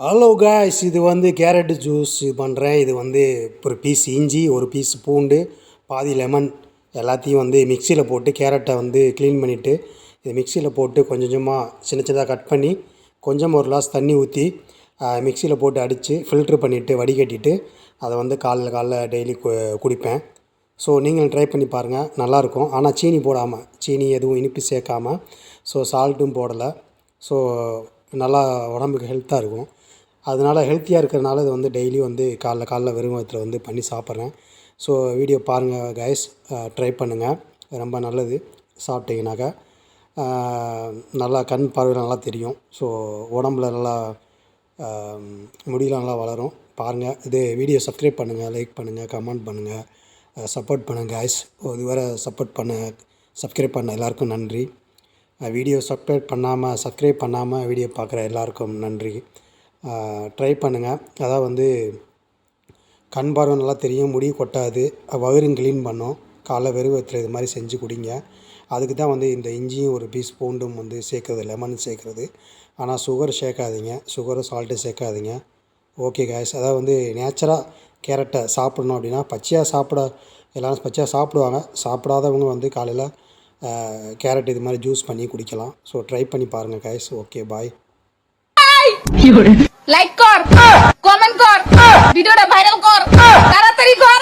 Hello guys இது வந்து carrot juice இது பண்ணுறேன் இது வந்து ஒரு பீஸ் இஞ்சி ஒரு பீஸ் பூண்டு பாதி லெமன் எல்லாத்தையும் வந்து மிக்சியில் போட்டு கேரட்டை வந்து க்ளீன் பண்ணிவிட்டு இது மிக்சியில் போட்டு கொஞ்சம் கொஞ்சமாக சின்ன சின்னதாக கட் பண்ணி கொஞ்சம் ஒரு கிளாஸ் தண்ணி ஊற்றி மிக்சியில் போட்டு அடித்து ஃபில்ட்ரு பண்ணிவிட்டு வடிகட்டிட்டு அதை வந்து காலைல காலைல டெய்லி கு குடிப்பேன். ஸோ நீங்களும் ட்ரை பண்ணி பாருங்கள் நல்லாயிருக்கும். ஆனால் சீனி போடாமல் சீனி எதுவும் இனிப்பு சேர்க்காம ஸோ சால்ட்டும் போடலை. ஸோ நல்லா உடம்புக்கு ஹெல்த்தாக இருக்கும். அதனால் ஹெல்த்தியாக இருக்கிறனால இது வந்து டெய்லி வந்து காலைல காலைல வெறும் வயித்துல வந்து பண்ணி சாப்பிட்றேன். ஸோ வீடியோ பாருங்கள் கைஸ் ட்ரை பண்ணுங்கள் ரொம்ப நல்லது. சாப்பிட்டீங்கனாக்கா நல்லா கண் பார்வை நல்லா தெரியும். ஸோ உடம்புல நல்லா ஆஹ், முடியெலாம் நல்லா வளரும். பாருங்கள் இது வீடியோ சப்ஸ்கிரைப் பண்ணுங்கள் லைக் பண்ணுங்கள் கமெண்ட் பண்ணுங்கள் சப்போர்ட் பண்ணுங்கள் கைஸ் oh, இதுவரை சப்போர்ட் பண்ண சப்ஸ்கிரைப் பண்ண எல்லாருக்கும் நன்றி. வீடியோ சப்ஸ்கிரைப் பண்ணாமல் சப்ஸ்கிரைப் பண்ணாமல் வீடியோ பார்க்குற எல்லாருக்கும் நன்றி. ட்ரை பண்ணுங்கள் அதான் வந்து கண் பார்வை நல்லா தெரியும் முடி கொட்டாது வயிறும் க்ளீன் பண்ணும் காலைல வெறுவத்தில் இது மாதிரி செஞ்சு குடிங்க. அதுக்கு தான் வந்து இந்த இஞ்சியும் ஒரு பீஸ் பூண்டும் வந்து சேர்க்குறது லெமன் சேர்க்குறது. ஆனால் சுகர் சேர்க்காதீங்க. சுகரும் சால்ட்டும் சேர்க்காதீங்க. ஓகே காய்ஸ் அதாவது வந்து நேச்சராக கேரட்டை சாப்பிடணும் அப்படின்னா பச்சையாக சாப்பிட எல்லோரும் பச்சையாக சாப்பிடுவாங்க. சாப்பிடாதவங்க வந்து காலையில் கேரட் இது மாதிரி ஜூஸ் பண்ணி குடிக்கலாம். ஸோ ட்ரை பண்ணி பாருங்கள் காய்ஸ் ஓகே பாய் লাইক কর? কমেন্ট কর ভিডিওটা ভাইরাল কর তাড়াতাড়ি কর।